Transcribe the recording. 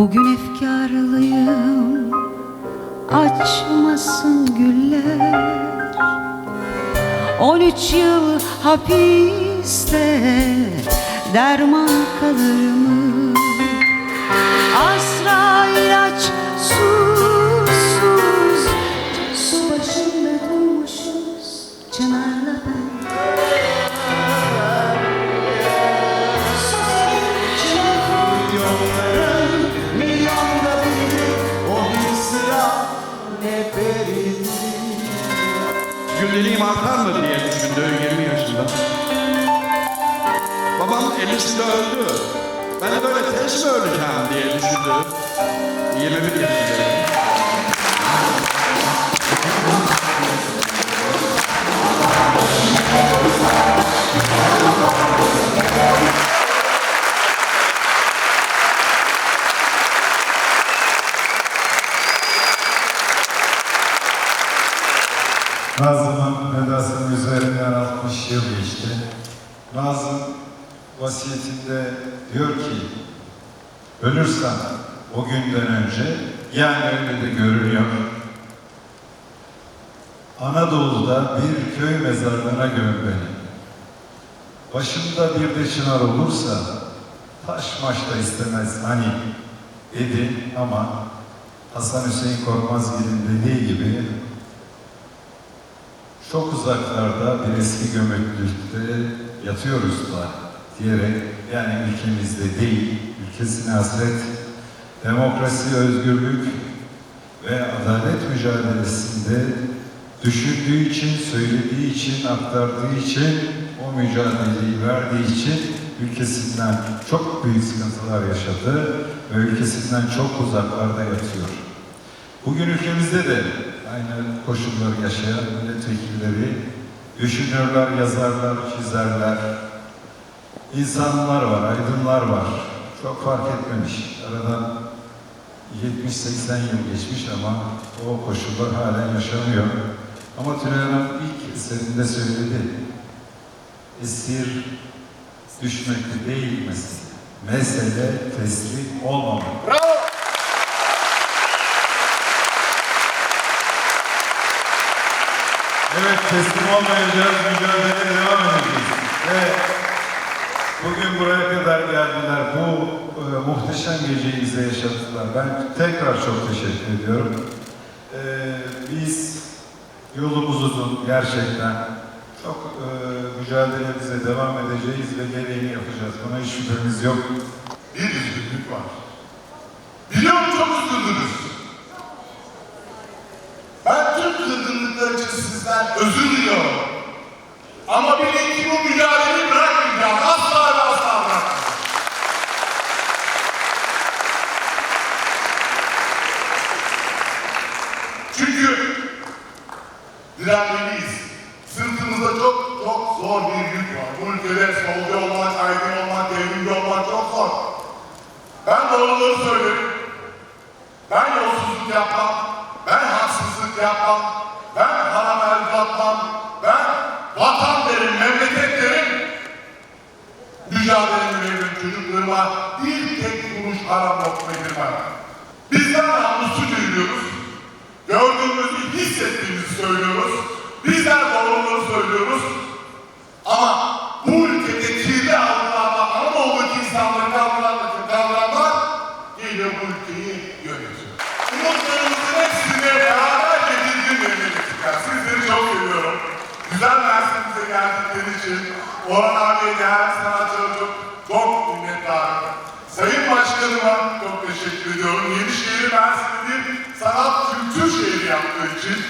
Bugün efkarlıyım açmasın güller On üç yıl hapiste derman kalır mı? Asra ilaç susuz Gündeliğim artar mı diye düşündü 20 yaşında. Babam 50'sinde öldü. Ben böyle tez mi öleceğim diye düşündü. 21 yaşındayım. Nazım'ın vedasının üzerinden 60 yıl geçti. Nazım vasiyetinde diyor ki, ölürsem o günden önce, yani öyle de görünüyor, Anadolu'da bir köy mezarlığına göm beni. Başımda bir de çınar olursa, taş maç da istemez hani dedi ama Hasan Hüseyin Korkmazgil'in dediği gibi çok uzaklarda bir eski gömüklükte yatıyoruz da diyerek yani ülkemizde değil, ülkesine hasret, demokrasi, özgürlük ve adalet mücadelesinde düşündüğü için, söylediği için, aktardığı için, o mücadeleyi verdiği için ülkesinden çok büyük sıkıntılar yaşadı ve ülkesinden çok uzaklarda yatıyor. Bugün ülkemizde de aynı koşulları yaşayan milletvekilleri düşünürler, yazarlar, çizerler, insanlar var, aydınlar var. Çok fark etmemiş. Aradan 70-80 yıl geçmiş ama o koşullar halen yaşanıyor. Ama Tülay Hanım ilk eserinde söyledi. Esir düşmekte değil mesele. Mesele teslim olmamak. Evet teslim olmayacağız, mücadeleye devam edeceğiz. Ve bugün buraya kadar geldiler, bu e, muhteşem geceyi bize yaşattılar. Ben tekrar çok teşekkür ediyorum. E, biz yolumuz uzun gerçekten. Çok e, mücadelemize devam edeceğiz ve gereğini yapacağız. Buna hiç şüphemiz yok. bir üzgünlük var. Biliyorum çok üzüldünüz. Ben tüm kırgınlıklar için sizden özür diliyorum. Ama bilin ki bu mücadeleyi bırakmayacağım. Asla ve asla. Çünkü direnmeliyiz. Sırtımızda çok çok zor bir yük var. Bu ülkede solcu olmak, aydın olmak, devrimci olmak çok zor. Ben doğruları söylerim. Ben yolsuzluk yapmam. Ben haksızlık yapmam. Çocuklarıma. Bir tek kuruş lokma yedirmem. Bizden namuslu yürüyoruz. Gördüğümüzü, hissettiğimizi söylüyoruz. Bizler doğruları söylüyoruz. Ama bu ülkede kirli algılarla Anadolu'daki insanları kaldıranlar, kaldıranlar geliyor bu ülkeyi yönetiyor. Umutlarımızın hepsini gün yerine getireceğiz. Sizleri çok seviyorum. Güzel Mersin'imize geldikleri için Orhan abiye değerli sanatçılara çok, minnettarım. Sayın Başkanıma çok teşekkür ediyorum. Yenişehir Mersin'i bir sanat kültür şehri yaptığı için